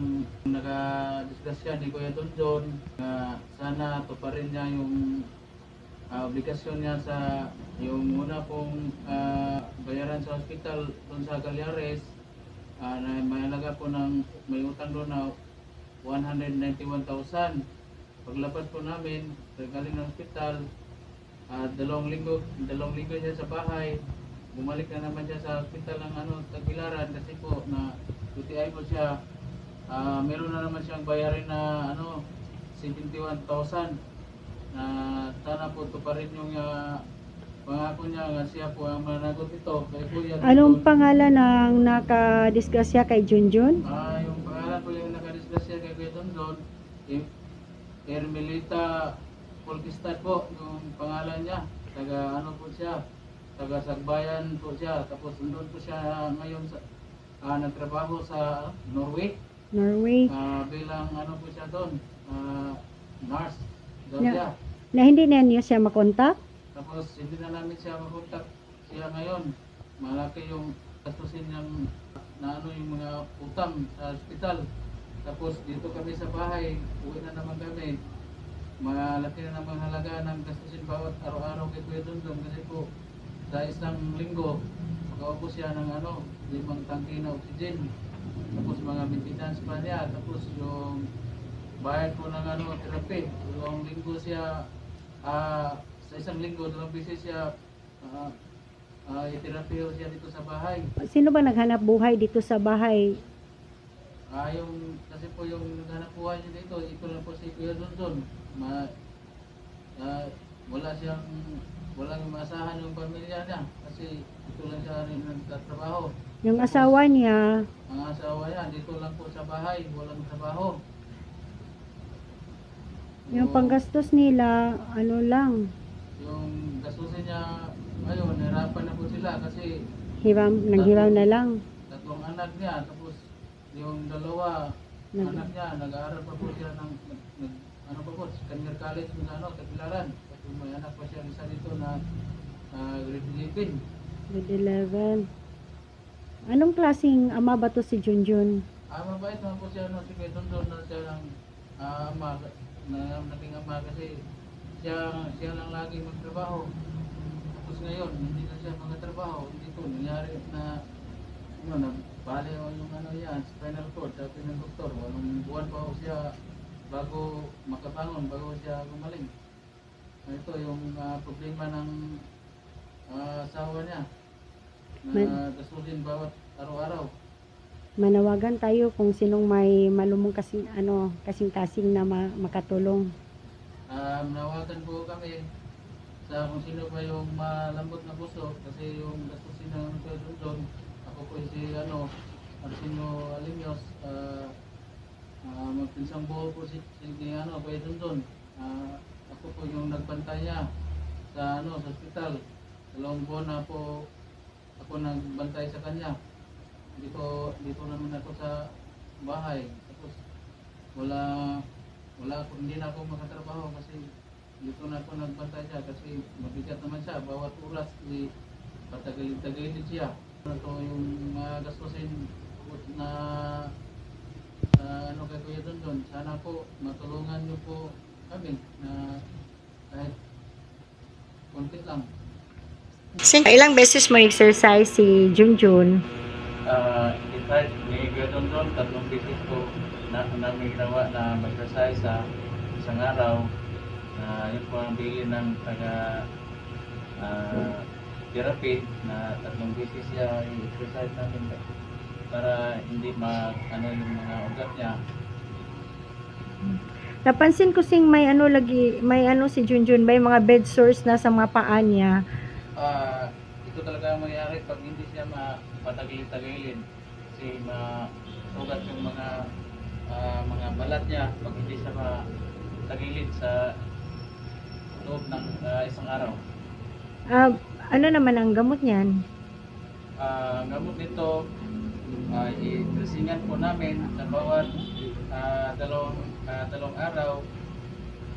ng naka-disgrasya ni Kuya Donjon na sana tuparin niya yung ah, obligasyon niya sa yung muna pong ah, bayaran sa hospital doon sa Galyares ah, na may halaga po ng may utang doon na 191,000 paglapad po namin galing ng hospital ah, dalawang linggo dalawang linggo siya sa bahay. Bumalik na naman siya sa hospital ng ano Tagbilaran kasi po na UTI po siya Ah, meron na naman siyang bayarin na ano 71,000 na sana po ito pa rin yung ah, pangako niya nga siya po ang managot ito kay Kuya Anong pangalan ng nakadisgrasya kay Junjun? Ah, yung pangalan po yung nakadisgrasya kay Kuya yung Ermelita Polkistad po, yung pangalan niya. Taga ano po siya, taga Sagbayan po siya. Tapos doon po siya ngayon sa ah, nagtrabaho sa Norway. Norway. Ah, bilang ano po siya doon, ah, nurse. Doon Na- siya. Na hindi na niyo siya makontak? Tapos hindi na namin siya makontak siya ngayon. Malaki yung gastusin niyang na ano yung mga utang sa hospital. Tapos dito kami sa bahay, uwi na naman kami. Malaki na naman halaga ng gastusin bawat araw-araw kay Kuya Dundong kasi po sa isang linggo, makaubos siya ng ano, limang tangke na oxygen. Tapos mga maintenance pa niya. Tapos yung bayad po ng ano, therapy. Yung linggo siya, ah, sa isang linggo, dalawang beses siya, ah, ah, i-therapy ho siya dito sa bahay. Sino ba naghanap buhay dito sa bahay? Ah, yung, kasi po yung naghanap buhay niya dito, ito lang po si Kuya Dundon. Ma, ah, wala siyang, walang maasahan yung pamilya niya kasi ito lang siya rin nagtatrabaho. Yung asawa niya, Ang asawa niya, dito lang po sa bahay, walang trabaho. yung panggastos nila, ano lang, Yung gastusin niya ngayon, nahirapan na po sila kasi hiram, naghiram na lang. tatlong anak niya, tapos yung dalawa, Nag- anak niya, nag-aaral pa po siya ng, nag, ano pa po, second college ano, Tagbilaran. May anak pa siya isa dito na ah, grade 11. Grade 11. Anong klaseng ama ba to si Junjun? Ah, mabait naman po siya, no, doon doon na siya ng ah, ama, na naging ama kasi siya, siya lang lagi magtrabaho. Tapos ngayon, hindi na siya magtrabaho. Hindi to, nangyari na, ano, nagpali o yung ano yan, spinal cord, sabi ng doktor, walang buwan pa ho siya bago makabangon, bago siya gumaling. Ito yung ah, problema ng ah, asawa niya na Man- gastusin bawat araw-araw. Manawagan tayo kung sinong may malumong kasing ano, kasing-kasing na ma- makatulong. Um, nawagan po kami sa kung sino ba yung malambot na puso kasi yung gastusin ng Kuya Dundon, ako po si ano, Arsino Alimios, uh, uh, magpinsang buo po si, si ni, ano, Kuya Dundon. Ah, ako po yung nagbantay niya sa ano, sa hospital. Dalawang buwan na po ako nagbantay sa kanya. Dito, dito naman ako sa bahay. Tapos wala wala ako, hindi na ako makatrabaho kasi dito na ako nagbantay siya kasi mabigat naman siya. Bawat oras, di patagalin-tagalin siya. Ano to yung mga gastusin na sa ano kay Kuya Dondon. Sana po matulungan niyo po kami na kahit konti lang. Ilang beses mo exercise si Junjun? Uh, in ni Kuya Dondon, tatlong beses po na, namin ginawa na mag-exercise sa isang araw. na yun po ang bili ng taga ah, therapy na tatlong beses siya i-exercise namin para hindi ma ano yung mga ugat niya. Napansin ko sing may ano lagi, may ano si Junjun, may mga bed sores na sa mga paa niya. Ah, ito talaga ang mangyayari pag hindi siya mapatagilid-tagilid kasi masugat yung mga ah, mga balat niya pag hindi siya matagilid sa loob ng ah, isang araw. Ah, ano naman ang gamot niyan? Ang gamot nito uh, i-dressingan po namin sa bawat ah, dalawang ah, dalawang araw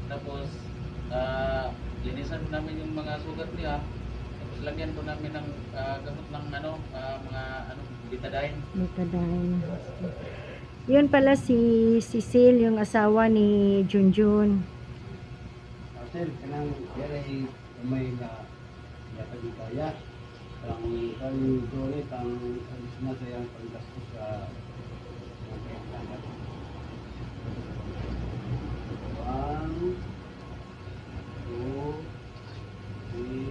tapos ah, linisan namin yung mga sugat niya tapos lagyan po namin ng ah, gamot ng ano ah, mga ano betadine Betadine. Yun pala si Cecil, yung asawa ni Junjun. Sir, kanang yari may na yata di kaya. Ang kan dole tang alis na sa yang panggastos sa One, two, three,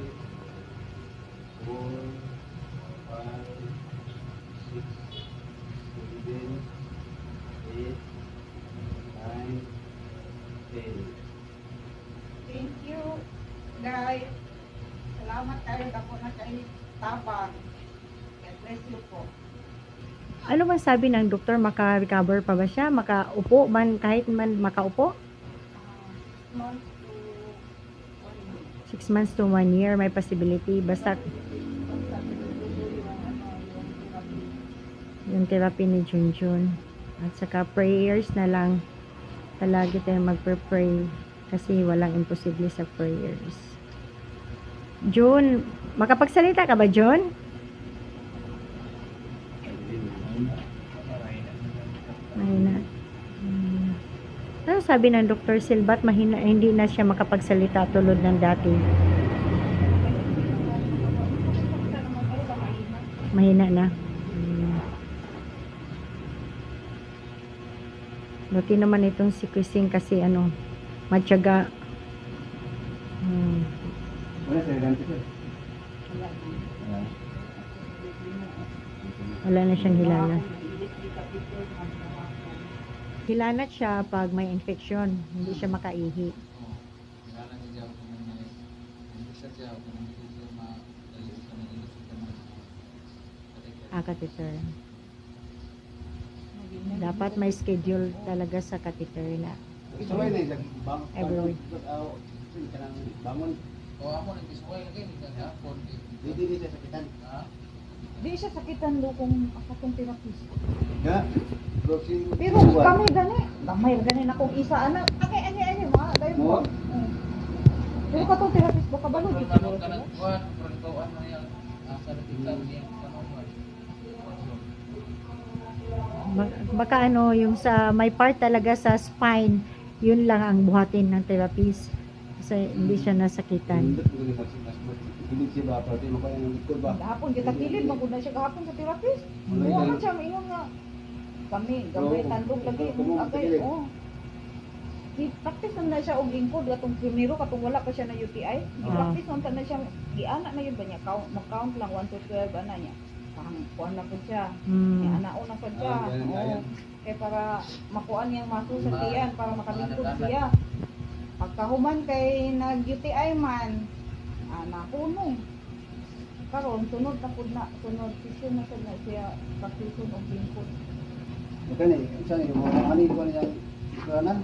four, five, six, seven, eight, nine, ten. Thank na kayo tabang. God bless you po. Ano ba sabi ng doktor? Maka-recover pa ba siya? Makaupo man, kahit man makaupo? Months to months to one year, may possibility. Basta yung therapy. ni Junjun. At saka prayers na lang. Palagi tayo magpe-pray kasi walang imposible sa prayers. June, makapagsalita ka ba, John? Sabi ng Dr. Silbat, mahina, hindi na siya makapagsalita tulad ng dati. Mahina? Na. Hmm. Buti naman itong si Christine kasi ano, matyaga. Hmm. Wala na siyang hilala. Hilanat siya pag may infection. Hindi siya makaihi. Oh, hindi siya siya ako ng hindi siya ma-dali sa mga ilos sa mga Ah, catheter. Dapat may schedule talaga sa catheter na. Sabay na yung bang Every week. bangon. bangon. O ako nagkisuway lagi ni kanya hapon. Di di di sa sakitan. Ha? Di siya sakitan do kung akatong therapist. Ga. Bro si Pero kami gani, gamay gani na kung isa anak. Akay ani ani mga tayo Mo? Mm. Pero katong therapist ba kabalo di manong siguro ka sila? nagkuhan, kung ikawan mo yan, asa na tingnan niya Baka ano, yung sa may part talaga sa spine, yun lang ang buhatin ng therapist. Kasi hindi siya nasakitan. Mo? Gahapon kita kilid magud na siya gahapon sa therapist. Yan. man siya maingon nga kami gamay tandog lagi agay oh. Gi-practice na siya og lingkod katong primero katong wala pa siya na UTI. Gi-practice na na siya giana na yun ba niya count mo count lang 1 to 12 ana niya. Parang kuan na pud siya. Ni Hmm. anao na pud siya. Ah, ganun. Kaya para makuan niyang maso sa tiyan para makalingkod ma- siya. Pagkahuman kay nag UTI man, ah, nakuno. Karon sunod na pud na sunod session na sad na siya practice og lingkod. Bukan eh, isa ni mo ani ko niya ikanan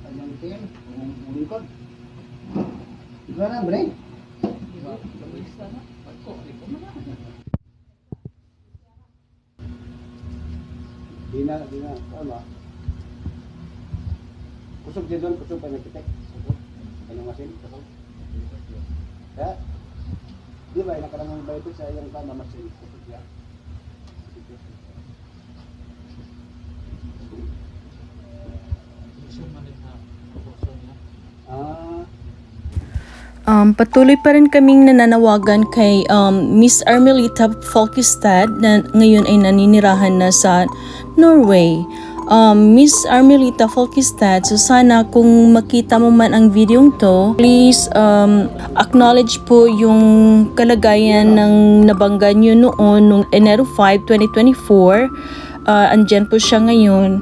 kanyang team, kung ulingkod. Ikanan bre. Diba? Gawin sana. Pagko, di ko man na. Di na, di na, tama. Kusog din doon, kusog pa niya kitek. Kusog. Kanyang masin, kusog. Kaya, di ba, nakaramang ba ito sa iyang tama masin? Kusog niya. Ah, Um, patuloy pa rin kaming nananawagan kay um, Miss Armelita Folkestad na ngayon ay naninirahan na sa Norway. Um, Miss Armelita Folkestad, so sana kung makita mo man ang videong to, please um, acknowledge po yung kalagayan ng nabangga nyo noon, nung Enero 5, 2024. Uh, po siya ngayon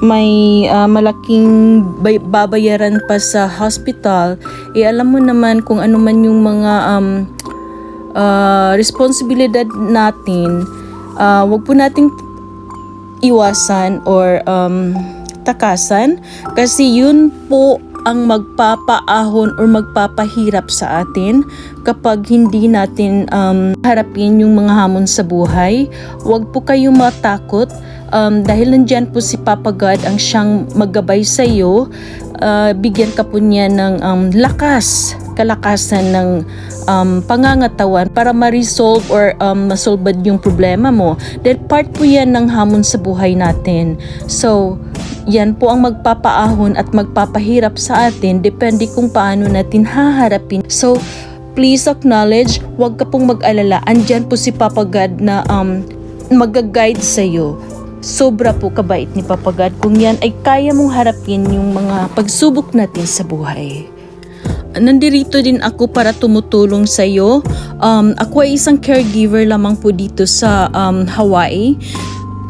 may ah, malaking bay- babayaran pa sa hospital, eh alam mo naman kung ano man yung mga um, ah, responsibilidad natin, ah, wag po nating iwasan or um, takasan kasi yun po ang magpapaahon or magpapahirap sa atin kapag hindi natin um, harapin yung mga hamon sa buhay. Huwag po kayong matakot um, dahil nandyan po si Papa God ang siyang maggabay sa iyo. Uh, bigyan ka po niya ng um, lakas kalakasan ng um, pangangatawan para ma-resolve or um, masolbad yung problema mo. Dahil part po yan ng hamon sa buhay natin. So, yan po ang magpapaahon at magpapahirap sa atin depende kung paano natin haharapin. So, please acknowledge, huwag ka pong mag-alala. Andyan po si Papa God na um, mag-guide sa'yo. Sobra po kabait ni Papa God kung yan ay kaya mong harapin yung mga pagsubok natin sa buhay. Nandirito din ako para tumutulong sa iyo. Um, ako ay isang caregiver lamang po dito sa um, Hawaii.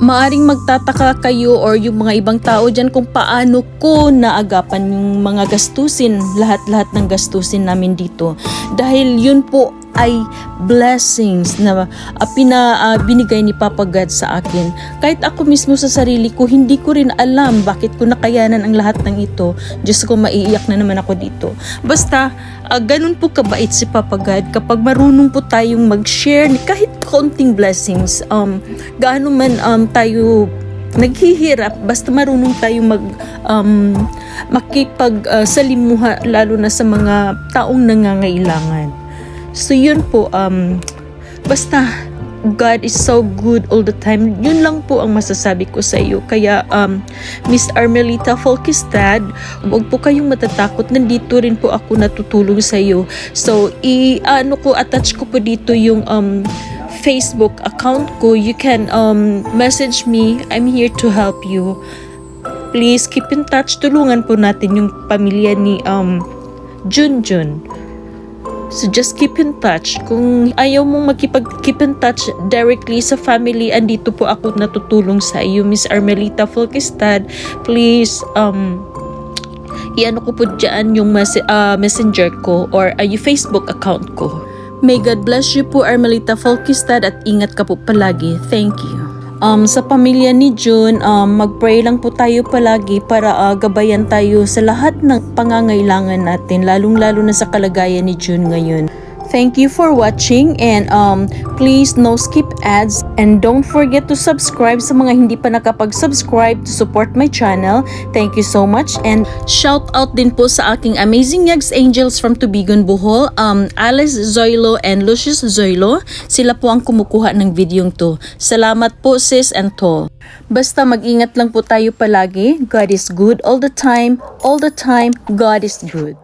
Maaring magtataka kayo or yung mga ibang tao dyan kung paano ko naagapan yung mga gastusin, lahat-lahat ng gastusin namin dito. Dahil yun po ay blessings na uh, pina, ah, binigay ni Papa God sa akin. Kahit ako mismo sa sarili ko, hindi ko rin alam bakit ko nakayanan ang lahat ng ito. Diyos ko, maiiyak na naman ako dito. Basta, ah, ganun po kabait si Papa God kapag marunong po tayong mag-share kahit konting blessings. Um, gaano man um, tayo naghihirap basta marunong tayong mag um, makipag uh, salimuha lalo na sa mga taong nangangailangan. So yun po um basta God is so good all the time. Yun lang po ang masasabi ko sa iyo. Kaya um Miss Armelita Folkestad, huwag po kayong matatakot. Nandito rin po ako natutulong sa iyo. So i ano ko attach ko po dito yung um Facebook account ko. You can um message me. I'm here to help you. Please keep in touch. Tulungan po natin yung pamilya ni um Junjun. So just keep in touch. Kung ayaw mong makipag-keep in touch directly sa family, andito po ako natutulong sa iyo, Miss Armelita Folkestad. Please, um, iano ko po dyan yung mes- ah, messenger ko or ah, yung Facebook account ko. May God bless you po, Armelita Folkestad, at ingat ka po palagi. Thank you. Um, sa pamilya ni June, um, mag-pray lang po tayo palagi para ah, gabayan tayo sa lahat ng pangangailangan natin, lalong-lalo na sa kalagayan ni June ngayon. Thank you for watching and um, please no skip ads and don't forget to subscribe sa mga hindi pa nakapag-subscribe to support my channel. Thank you so much and shout out din po sa aking amazing Yags Angels from Tubigon, Bohol, um, Alice Zoilo and Lucius Zoilo. Sila po ang kumukuha ng videong to. Salamat po sis and tol. Basta mag-ingat lang po tayo palagi. God is good all the time. All the time, God is good.